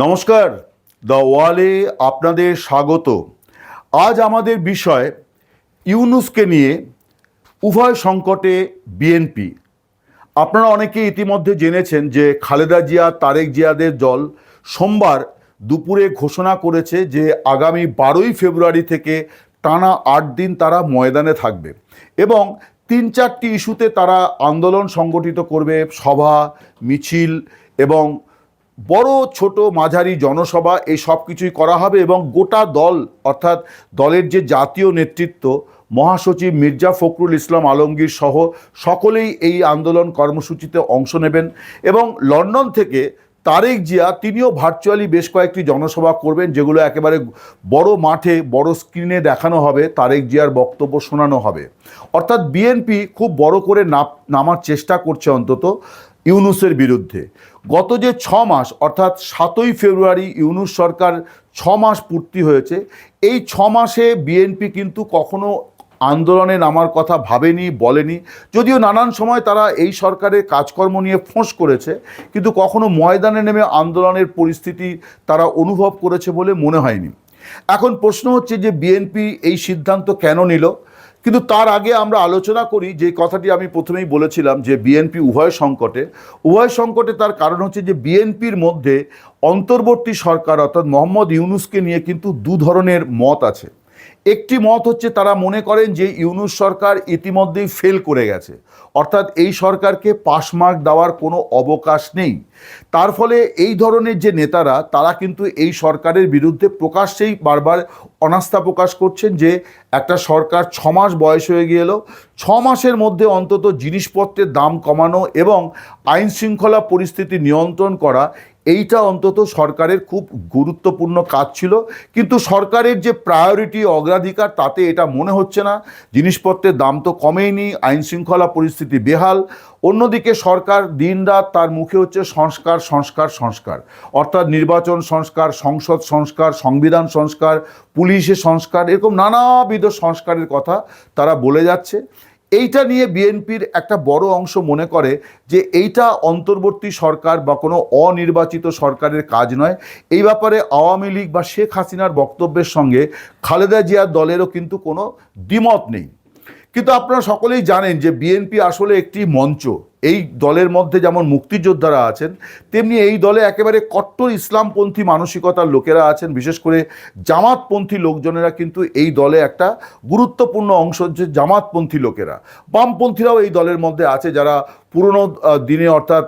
নমস্কার দ্য ওয়ালে আপনাদের স্বাগত। আজ আমাদের বিষয় ইউনুসকে নিয়ে উভয় সংকটে বিএনপি। আপনারা অনেকে ইতিমধ্যে জেনেছেন যে খালেদা জিয়া, তারেক জিয়াদের দল সোমবার দুপুরে ঘোষণা করেছে যে আগামী বারোই ফেব্রুয়ারি থেকে টানা আট দিন তারা ময়দানে থাকবে এবং তিন চারটি ইস্যুতে তারা আন্দোলন সংগঠিত করবে, সভা, মিছিল এবং বড়, ছোট মাঝারি জনসভা, এই সব কিছুই করা হবে এবং গোটা দল, অর্থাৎ দলের যে জাতীয় নেতৃত্ব, মহাসচিব মির্জা ফখরুল ইসলাম আলমগীর সহ সকলেই এই আন্দোলন কর্মসূচিতে অংশ নেবেন এবং লন্ডন থেকে তারেক জিয়া, তিনিও ভার্চুয়ালি বেশ কয়েকটি জনসভা করবেন যেগুলো একেবারে বড় মাঠে, বড় স্ক্রিনে দেখানো হবে, তারেক জিয়ার বক্তব্য শোনানো হবে। অর্থাৎ বিএনপি খুব বড় করে নামার চেষ্টা করছে অন্তত। ইউনুসের বিরুদ্ধে। গত যে ছ মাস, অর্থাৎ সাতই ফেব্রুয়ারি ইউনুস সরকার ছ মাস পূর্তি হয়েছে, এই ছ মাসে বিএনপি কিন্তু কখনো আন্দোলনে নামার কথা ভাবেনি, বলেনি। যদিও নানান সময় তারা এই সরকারের কাজকর্ম নিয়ে ফোঁস করেছে, কিন্তু কখনো ময়দানে নেমে আন্দোলনের পরিস্থিতি তারা অনুভব করেছে বলে মনে হয়নি। এখন প্রশ্ন হচ্ছে যে বিএনপি এই সিদ্ধান্ত কেন নিল? কিন্তু তার আগে আমরা আলোচনা করি যে কথাটি আমি প্রথমেই বলেছিলাম যে বিএনপি উভয় সংকটে উভয় সংকটে তার কারণ হচ্ছে যে বিএনপির মধ্যে অন্তর্বর্তী সরকার অর্থাৎ মোহাম্মদ ইউনুসকে নিয়ে কিন্তু দু ধরনের মত আছে। একটি মত হচ্ছে তারা মনে করেন যে ইউনুস সরকার ইতিমধ্যেই ফেল করে গেছে। অর্থাৎ এই সরকারকে পাস মার্ক দেওয়ার কোনো অবকাশ নেই। তার ফলে এই ধরনের যে নেতারা, তারা কিন্তু এই সরকারের বিরুদ্ধে প্রকাশ্যেই বারবার অনাস্থা প্রকাশ করছেন যে একটা সরকার ছ মাস বয়স হয়ে গিয়েল ছ মাসের মধ্যে অন্তত জিনিসপত্রের দাম কমানো এবং আইন শৃঙ্খলা পরিস্থিতি নিয়ন্ত্রণ করা এইটা অন্তত সরকারের খুব গুরুত্বপূর্ণ কাজ ছিল। কিন্তু সরকারের যে প্রায়োরিটি অগ্রাধিকার, তাতে এটা মনে হচ্ছে না। জিনিসপত্রের দাম তো কমেইনি আইন শৃঙ্খলা পরিস্থিতি বেহাল। অন্যদিকে সরকার দিনরাত তার মুখে হচ্ছে সংস্কার সংস্কার সংস্কার। অর্থাৎ নির্বাচন সংস্কার, সংসদ সংস্কার, সংবিধান সংস্কার, পুলিশের সংস্কার, এরকম নানাবিধ সংস্কারের কথা তারা বলে যাচ্ছে। এইটা নিয়ে বিএনপির একটা বড় অংশ মনে করে যে এইটা অন্তর্বর্তী সরকার বা কোনো অনির্বাচিত সরকারের কাজ নয়। এই ব্যাপারে আওয়ামী লীগ বা শেখ হাসিনার বক্তব্যের সঙ্গে খালেদা জিয়ার দলেরও কিন্তু কোনো দ্বিমত নেই। কিন্তু আপনারা সকলেই জানেন যে বিএনপি আসলে একটি মঞ্চ। এই দলের মধ্যে যেমন মুক্তিযোদ্ধারা আছেন, তেমনি এই দলে একেবারে কট্টর ইসলামপন্থী মানসিকতার লোকেরা আছেন। বিশেষ করে জামাতপন্থী লোকজনেরা কিন্তু এই দলে একটা গুরুত্বপূর্ণ অংশ হচ্ছে জামাতপন্থী লোকেরা। বামপন্থীরাও এই দলের মধ্যে আছে যারা পুরনো দিনে অর্থাৎ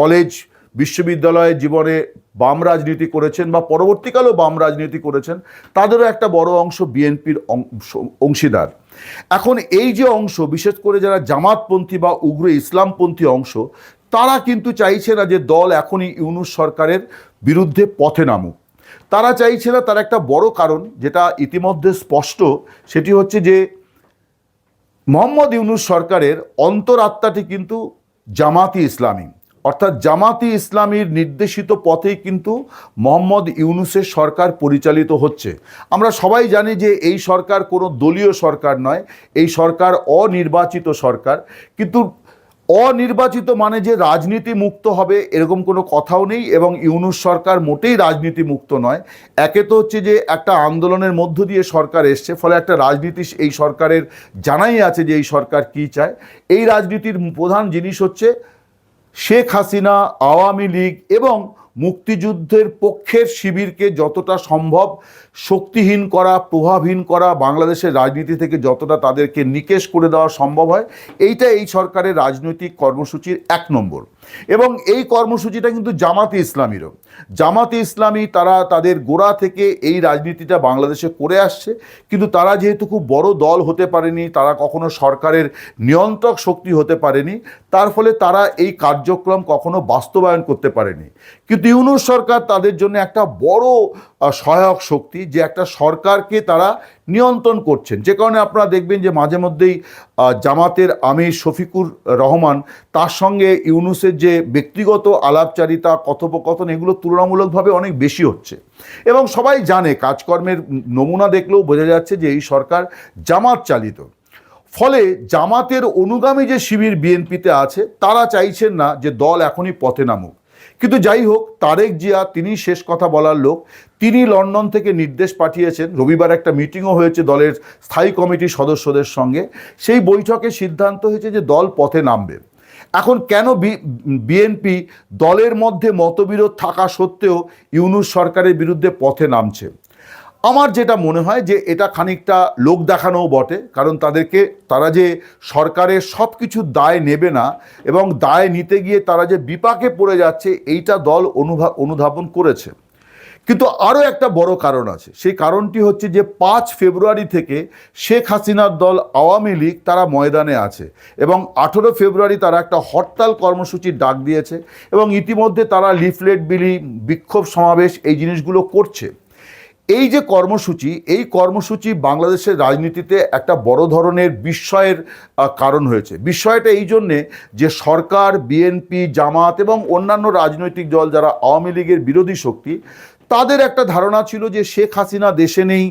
কলেজ বিশ্ববিদ্যালয় জীবনে বাম রাজনীতি করেছেন বা পরবর্তীকালেও বাম রাজনীতি করেছেন, তাদেরও একটা বড় অংশ বিএনপির অংশীদার। এখন এই যে অংশ, বিশেষ করে যারা জামাতপন্থী বা উগ্র ইসলামপন্থী অংশ, তারা কিন্তু চাইছে না যে দল এখনই ইউনুস সরকারের বিরুদ্ধে পথে নামুক। তারা চাইছে না, তার একটা বড় কারণ যেটা ইতিমধ্যে স্পষ্ট, সেটি হচ্ছে যে মোহাম্মদ ইউনুস সরকারের অন্তরাত্মাটি কিন্তু জামাতি ইসলামী। অর্থাৎ জামাতি ইসলামীর নির্দেশিত পথেই কিন্তু মোহাম্মদ ইউনুসের সরকার পরিচালিত হচ্ছে। আমরা সবাই জানি যে এই সরকার কোনো দলীয় সরকার নয়, এই সরকার অনির্বাচিত সরকার। কিন্তু অনির্বাচিত মানে যে রাজনীতি মুক্ত হবে এরকম কোনো কথাও নেই এবং ইউনুস সরকার মোটেই রাজনীতি মুক্ত নয়। একে তো হচ্ছে যে একটা আন্দোলনের মধ্য দিয়ে সরকার এসছে, ফলে একটা রাজনীতি এই সরকারের জানাই আছে যে এই সরকার কী চায়। এই রাজনীতির প্রধান জিনিস হচ্ছে শেখ হাসিনা, আওয়ামী লীগ এবং মুক্তিযুদ্ধের পক্ষের শিবিরকে যতটা সম্ভব শক্তিহীন করা, প্রভাবহীন করা, বাংলাদেশের রাজনীতি থেকে যতটা তাদেরকে নিকেশ করে দেওয়া সম্ভব হয়, এইটা এই সরকারের রাজনৈতিক কর্মসূচির এক নম্বর। এবং এই কর্মসূচিটা কিন্তু জামাতে ইসলামীরও। জামাতে ইসলামী তারা তাদের গোড়া থেকে এই রাজনীতিটা বাংলাদেশে করে আসছে। কিন্তু তারা যেহেতু খুব বড় দল হতে পারেনি, তারা কখনো সরকারের নিয়ন্ত্রক শক্তি হতে পারেনি, তার ফলে তারা এই কার্যক্রম কখনো বাস্তবায়ন করতে পারেনি। কিন্তু ইউনুস সরকার তাদের জন্য একটা বড় সহায়ক শক্তি যে একটা সরকারকে তারা নিয়ন্ত্রণ করছেন। যে কারণে আপনারা দেখবেন যে মাঝে মধ্যেই জামাতের আমির শফিকুর রহমান তার সঙ্গে ইউনুসের যে ব্যক্তিগত আলাপচারিতা, কথোপকথন, এগুলো তুলনামূলকভাবে অনেক বেশি হচ্ছে। এবং সবাই জানে, কাজকর্মের নমুনা দেখলেও বোঝা যাচ্ছে যে এই সরকার জামাত চালিত। ফলে জামাতের অনুগামী যে শিবির বিএনপিতে আছে, তারা চাইছেন না যে দল এখনই পথে নামুক। কিন্তু যাই হোক, তারেক জিয়া, তিনি শেষ কথা বলার লোক, তিনি লন্ডন থেকে নির্দেশ পাঠিয়েছেন, রবিবার একটা মিটিংও হয়েছে দলের স্থায়ী কমিটির সদস্যদের সঙ্গে, সেই বৈঠকে সিদ্ধান্ত হয়েছে যে দল পথে নামবে। এখন কেন বিএনপি দলের মধ্যে মতবিরোধ থাকা সত্ত্বেও ইউনুস সরকারের বিরুদ্ধে পথে নামছে? আমার যেটা মনে হয় যে এটা খানিকটা লোক দেখানোও বটে, কারণ তাদেরকে, তারা যে সরকারের সব কিছু দায় নেবে না এবং দায় নিতে গিয়ে তারা যে বিপাকে পড়ে যাচ্ছে, এইটা দল অনুভা, অনুধাবন করেছে। কিন্তু আরও একটা বড় কারণ আছে। সেই কারণটি হচ্ছে যে পাঁচ ফেব্রুয়ারি থেকে শেখ হাসিনার দল আওয়ামী লীগ তারা ময়দানে আছে এবং আঠেরো ফেব্রুয়ারি তারা একটা হরতাল কর্মসূচির ডাক দিয়েছে এবং ইতিমধ্যে তারা লিফলেট বিলি, বিক্ষোভ সমাবেশ এই জিনিসগুলো করছে। এই যে কর্মসূচি, এই কর্মসূচি বাংলাদেশের রাজনীতিতে একটা বড় ধরনের বিস্ময়ের কারণ হয়েছে। বিস্ময়টা এই জন্যে যে সরকার বিএনপি জামাত এবং অন্যান্য রাজনৈতিক দল যারা আওয়ামী লীগের বিরোধী শক্তি, তাদের একটা ধারণা ছিল যে শেখ হাসিনা দেশে নেই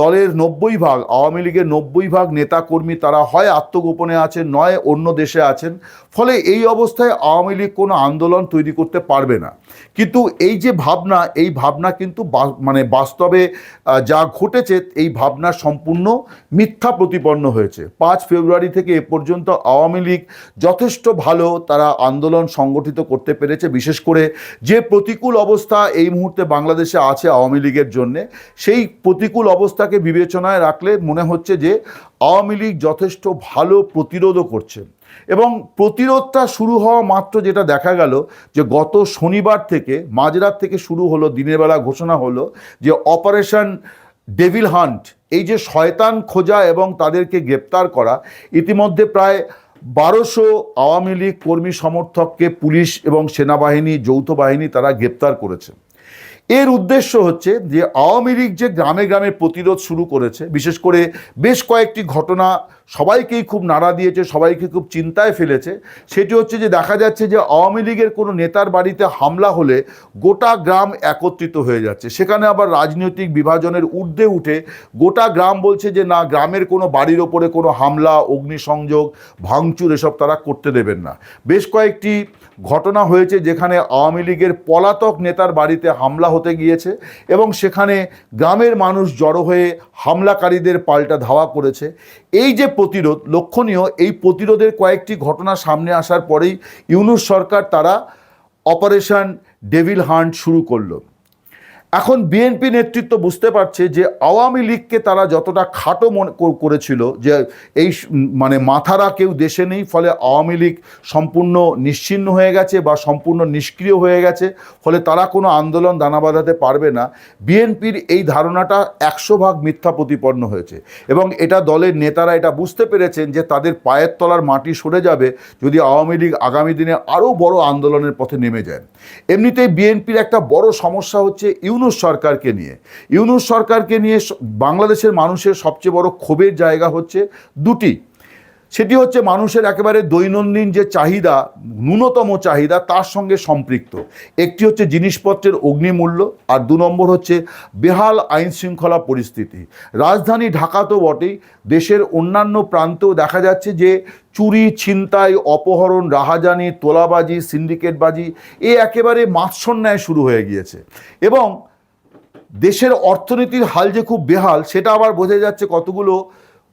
দলের নব্বই ভাগ, আওয়ামী লীগের নব্বই ভাগ নেতাকর্মী তারা হয় আত্মগোপনে আছেন, নয় অন্য দেশে আছেন। ফলে এই অবস্থায় আওয়ামী লীগ কোনো আন্দোলন তৈরি করতে পারবে না। কিন্তু এই যে ভাবনা, এই ভাবনা কিন্তু মানে বাস্তবে যা ঘটেছে, এই ভাবনা সম্পূর্ণ মিথ্যা প্রতিপন্ন হয়েছে। পাঁচ ফেব্রুয়ারি থেকে এ পর্যন্ত আওয়ামী লীগ যথেষ্ট ভালো তারা আন্দোলন সংগঠিত করতে পেরেছে। বিশেষ করে যে প্রতিকূল অবস্থা এই মুহূর্তে বাংলাদেশে আছে আওয়ামী লীগের জন্যে, সেই প্রতিকূল অবস্থাকে বিবেচনায় রাখলে মনে হচ্ছে যে আওয়ামী লীগ যথেষ্ট ভালো প্রতিরোধও করছে। এবং প্রতিরোধটা শুরু হওয়া মাত্র যেটা দেখা গেল যে গত শনিবার থেকে, মাঝরাত থেকে শুরু হলো, দিনের বেলা ঘোষণা হলো যে অপারেশন ডেভিল হান্ট, এই যে শয়তান খোঁজা এবং তাদেরকে গ্রেপ্তার করা, ইতিমধ্যে প্রায় বারোশো আওয়ামী লীগ কর্মী সমর্থককে পুলিশ এবং সেনাবাহিনী, যৌথ বাহিনী তারা গ্রেপ্তার করেছে। এর উদ্দেশ্য হচ্ছে যে আওয়ামী লীগ যে গ্রামে গ্রামে প্রতিরোধ শুরু করেছে, বিশেষ করে বেশ কয়েকটি ঘটনা সবাইকেই খুব নাড়া দিয়েছে, সবাইকে খুব চিন্তায় ফেলেছে। সেটি হচ্ছে যে দেখা যাচ্ছে যে আওয়ামী লীগের কোনো নেতার বাড়িতে হামলা হলে গোটা গ্রাম একত্রিত হয়ে যাচ্ছে। সেখানে আবার রাজনৈতিক বিভাজনের ঊর্ধ্বে উঠে গোটা গ্রাম বলছে যে না, গ্রামের কোনো বাড়ির ওপরে কোনো হামলা, অগ্নিসংযোগ, ভাঙচুর এসব তারা করতে দেবেন না। বেশ কয়েকটি ঘটনা হয়েছে যেখানে আওয়ামী লীগের পলাতক নেতার বাড়িতে হামলা হতে গিয়েছে এবং সেখানে গ্রামের মানুষ জড়ো হয়ে হামলাকারীদের পাল্টা ধাওয়া করেছে। এই যে প্রতিরোধ। লক্ষণীয়, এই প্রতিরোধের কয়েকটি ঘটনা সামনে আসার পরেই ইউনুস সরকার তারা অপারেশন ডেভিল হান্ট শুরু করল। এখন বিএনপি নেতৃত্ব বুঝতে পারছে যে আওয়ামী লীগকে তারা যতটা খাটো মনে করেছিল যে এই মানে মাথারা কেউ দেশে নেই, ফলে আওয়ামী লীগ সম্পূর্ণ নিশ্চিহ্ন হয়ে গেছে বা সম্পূর্ণ নিষ্ক্রিয় হয়ে গেছে, ফলে তারা কোনো আন্দোলন দানা বাঁধাতে পারবে না। বিএনপির এই ধারণাটা একশো ভাগ মিথ্যা প্রতিপন্ন হয়েছে এবং এটা দলের নেতারা এটা বুঝতে পেরেছেন যে তাদের পায়ের তলার মাটি সরে যাবে যদি আওয়ামী লীগ আগামী দিনে আরও বড় আন্দোলনের পথে নেমে যায়। এমনিতেই বিএনপির একটা বড় সমস্যা হচ্ছে ইউনুস সরকারকে নিয়ে। ইউনুস সরকারকে নিয়ে বাংলাদেশের মানুষের সবচেয়ে বড় ক্ষোভের জায়গা হচ্ছে দুটি। সেটি হচ্ছে মানুষের একেবারে দৈনন্দিন যে চাহিদা, ন্যূনতম চাহিদা, তার সঙ্গে সম্পৃক্ত। একটি হচ্ছে জিনিসপত্রের অগ্নিমূল্য আর দু নম্বর হচ্ছে বেহাল আইন শৃঙ্খলা পরিস্থিতি। রাজধানী ঢাকা তো বটেই, দেশের অন্যান্য প্রান্তেও দেখা যাচ্ছে যে চুরি, ছিনতাই, অপহরণ, রাহাজানি, তোলাবাজি, সিন্ডিকেটবাজি, এ একেবারে মাৎসন্যায় শুরু হয়ে গিয়েছে। এবং দেশের অর্থনীতির হাল যে খুব বেহাল, সেটা আবার বোঝা যাচ্ছে কতগুলো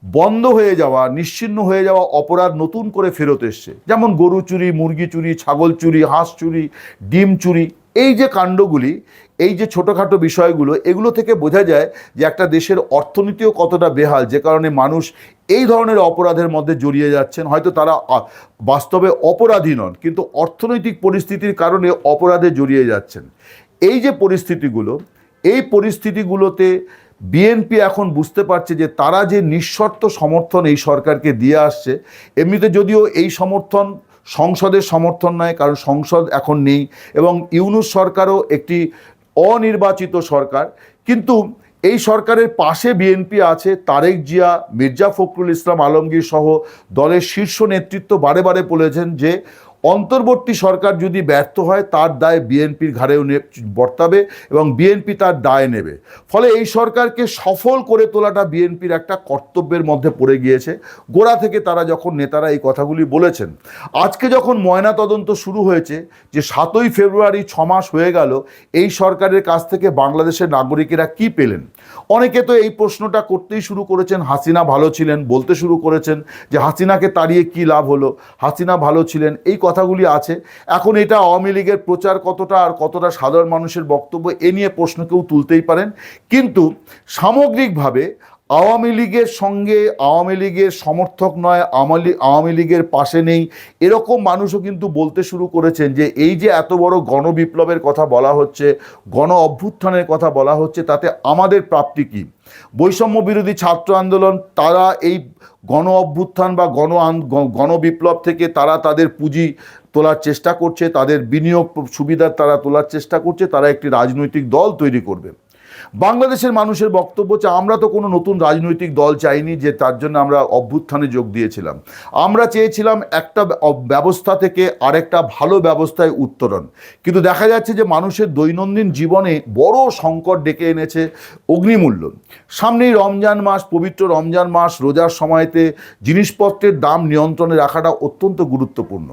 বন্ধ হয়ে যাওয়া নিশ্চিহ্ন হয়ে যাওয়া অপরাধ নতুন করে ফেরত এসছে। যেমন গরু চুরি, মুরগি চুরি, ছাগল চুরি, হাঁস চুরি, ডিম চুরি। এই যে কাণ্ডগুলি, এই যে ছোটোখাটো বিষয়গুলো, এগুলো থেকে বোঝা যায় যে একটা দেশের অর্থনীতিও কতটা বেহাল, যে কারণে মানুষ এই ধরনের অপরাধের মধ্যে জড়িয়ে যাচ্ছেন। হয়তো তারা বাস্তবে অপরাধী নন, কিন্তু অর্থনৈতিক পরিস্থিতির কারণে অপরাধে জড়িয়ে যাচ্ছেন। এই যে পরিস্থিতিগুলো এই পরিস্থিতিগুলোতে বিএনপি এখন বুঝতে পারছে যে তারা যে নিঃশর্ত সমর্থন এই সরকারকে দিয়ে আসছে, এমনিতে যদিও এই সমর্থন সংসদের সমর্থন নয়, কারণ সংসদ এখন নেই এবং ইউনুস সরকারও একটি অনির্বাচিত সরকার। কিন্তু এই সরকারের পাশে বিএনপি আছে তারেক জিয়া, মির্জা ফখরুল ইসলাম আলমগীর সহ দলের শীর্ষ নেতৃত্ব বারে বারে বলেছেন যে অন্তর্বর্তী সরকার যদি ব্যর্থ হয়, তার দায় বিএনপির ঘাড়েও বর্তাবে এবং বিএনপি তার দায় নেবে। ফলে এই সরকারকে সফল করে তোলাটা বিএনপির একটা কর্তব্যের মধ্যে পড়ে গিয়েছে। গোড়া থেকে তারা যখন নেতারা এই কথাগুলি বলেছেন, আজকে যখন ময়না তদন্ত শুরু হয়েছে, যে সাতই ফেব্রুয়ারি ছ মাস হয়ে গেল, এই সরকারের কাছ থেকে বাংলাদেশের নাগরিকেরা কি পেলেন? অনেকে তো এই প্রশ্নটা করতেই শুরু করেছেন, হাসিনা ভালো ছিলেন বলতে শুরু করেছেন, যে হাসিনাকে তাড়িয়ে কি লাভ হলো? হাসিনা ভালো ছিলেন, এই কথাগুলি আছে। এখন এটা আওয়ামী লীগের প্রচার কতটা আর কতটা সাধারণ মানুষের বক্তব্য, এ নিয়ে প্রশ্ন কেউ তুলতেই পারেন। কিন্তু সামগ্রিকভাবে আওয়ামী লীগের সঙ্গে আওয়ামী লীগের সমর্থক নয় আওয়ামী আওয়ামী লীগের পাশে নেই। এরকম মানুষও কিন্তু বলতে শুরু করেছেন যে এই যে এত বড় গণবিপ্লবের কথা বলা হচ্ছে, গণ অভ্যুত্থানের কথা বলা হচ্ছে, তাতে আমাদের প্রাপ্তি কী? বৈষম্য বিরোধী ছাত্র আন্দোলন, তারা এই গণ অভ্যুত্থান বা গণ গণবিপ্লব থেকে তারা তাদের পুঁজি তোলার চেষ্টা করছে, তাদের বিনিয়োগ সুবিধার তারা তোলার চেষ্টা করছে, তারা একটি রাজনৈতিক দল তৈরি করবে। বাংলাদেশের মানুষের বক্তব্য হচ্ছে, আমরা তো কোনো নতুন রাজনৈতিক দল চাইনি যে তার জন্য আমরা অভ্যুত্থানে যোগ দিয়েছিলাম। আমরা চেয়েছিলাম একটা ব্যবস্থা থেকে আরেকটা ভালো ব্যবস্থায় উত্তরণ। কিন্তু দেখা যাচ্ছে যে মানুষের দৈনন্দিন জীবনে বড় সংকট ডেকে এনেছে অগ্নিমূল্য। সামনেই রমজান মাস, পবিত্র রমজান মাস, রোজার সময়তে জিনিসপত্রের দাম নিয়ন্ত্রণে রাখাটা অত্যন্ত গুরুত্বপূর্ণ।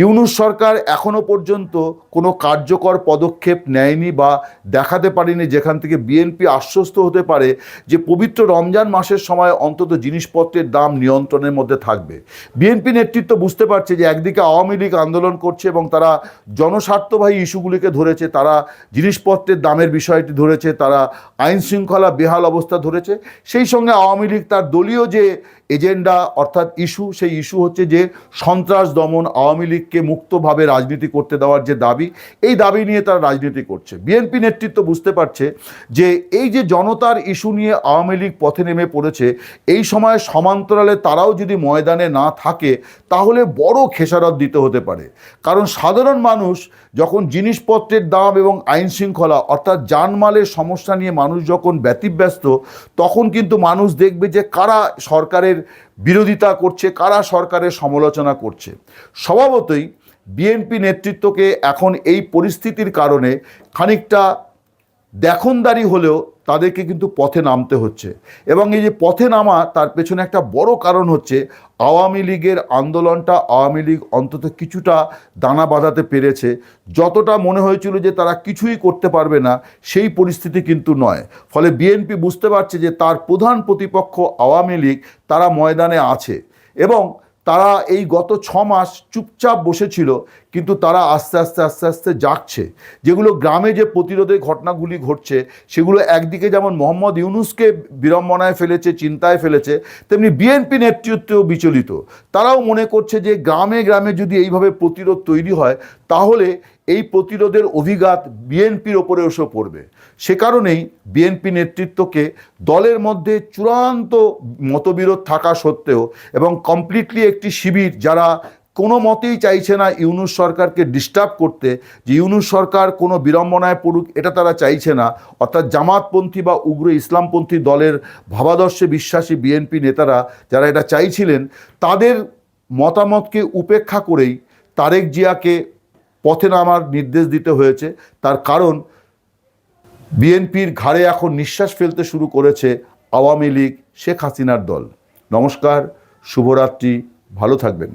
ইউনুস সরকার এখনও পর্যন্ত কোনো কার্যকর পদক্ষেপ নেয়নি বা দেখাতে পারেনি যেখান থেকে বিএনপি আশ্বস্ত হতে পারে যে পবিত্র রমজান মাসের সময় অন্তত জিনিসপত্রের দাম নিয়ন্ত্রণের মধ্যে থাকবে। বিএনপি নেতৃত্ব বুঝতে পারছে যে একদিকে আওয়ামী লীগ আন্দোলন করছে এবং তারা জনস্বার্থবাহী ইস্যুগুলিকে ধরেছে, তারা জিনিসপত্রের দামের বিষয়টি ধরেছে, তারা আইন শৃঙ্খলা বেহাল অবস্থা ধরেছে। সেই সঙ্গে আওয়ামী লীগ তার দলীয় যে এজেন্ডা অর্থাৎ ইস্যু, সেই ইস্যু হচ্ছে যে সন্ত্রাস দমন, আওয়ামী লীগকে মুক্তভাবে রাজনীতি করতে দেওয়ার যে দাবি, এই দাবি নিয়ে তারা রাজনীতি করছে। বিএনপি নেতৃত্ব বুঝতে পারছে যে এই যে জনতার ইস্যু নিয়ে আওয়ামী লীগ পথে নেমে পড়েছে, এই সময় সমান্তরালে তারাও যদি ময়দানে না থাকে, তাহলে বড় খেসারত দিতে হতে পারে। কারণ সাধারণ মানুষ যখন জিনিসপত্রের দাম এবং আইন শৃঙ্খলা অর্থাৎ জানমালের সমস্যা নিয়ে মানুষ যখন ব্যতিব্যস্ত, তখন কিন্তু মানুষ দেখবে যে কারা সরকারের বিরোধিতা করছে, কারা সরকারের সমালোচনা করছে। স্বভাবতই বিএনপি নেতৃত্বকে এখন এই পরিস্থিতির কারণে খানিকটা দেখনদারি হলেও তাদেরকে কিন্তু পথে নামতে হচ্ছে। এবং এই যে পথে নামা, তার পেছনে একটা বড় কারণ হচ্ছে, আওয়ামী লীগের আন্দোলনটা আওয়ামী লীগ অন্তত কিছুটা দানা বাঁধাতে পেরেছে। যতটা মনে হয়েছিল যে তারা কিছুই করতে পারবে না, সেই পরিস্থিতি কিন্তু নয়। ফলে বিএনপি বুঝতে পারছে যে তার প্রধান প্রতিপক্ষ আওয়ামী লীগ, তারা ময়দানে আছে। এবং তারা এই গত ছ মাস চুপচাপ বসেছিল, কিন্তু তারা আস্তে আস্তে আস্তে আস্তে জাগছে। যেগুলো গ্রামে যে প্রতিরোধের ঘটনাগুলি ঘটছে, সেগুলো একদিকে যেমন মোহাম্মদ ইউনুসকে বিড়ম্বনায় ফেলেছে, চিন্তায় ফেলেছে, তেমনি বিএনপি নেতৃত্বেও বিচলিত। তারাও মনে করছে যে গ্রামে গ্রামে যদি এইভাবে প্রতিরোধ তৈরি হয় তাহলে এই প্রতিরোধের অভিঘাত বিএনপির ওপরে এসে পড়বে। সে কারণেই বিএনপি নেতৃত্বকে দলের মধ্যে চূড়ান্ত মতবিরোধ থাকা সত্ত্বেও এবং কমপ্লিটলি একটি শিবির যারা কোনো মতেই চাইছে না ইউনুস সরকারকে ডিস্টার্ব করতে, যে ইউনুস সরকার কোনো বিড়ম্বনায় পড়ুক এটা তারা চাইছে না, অর্থাৎ জামাতপন্থী বা উগ্র ইসলামপন্থী দলের ভাবাদর্শে বিশ্বাসী বিএনপি নেতারা যারা এটা চাইছিলেন, তাদের মতামতকে উপেক্ষা করেই তারেক জিয়াকে পথে নামার নির্দেশ দিতে হয়েছে। তার কারণ, বিএনপির ঘাড়ে এখন নিঃশ্বাস ফেলতে শুরু করেছে আওয়ামী লীগ, শেখ হাসিনার দল। নমস্কার, শুভরাত্রি, ভালো থাকবেন।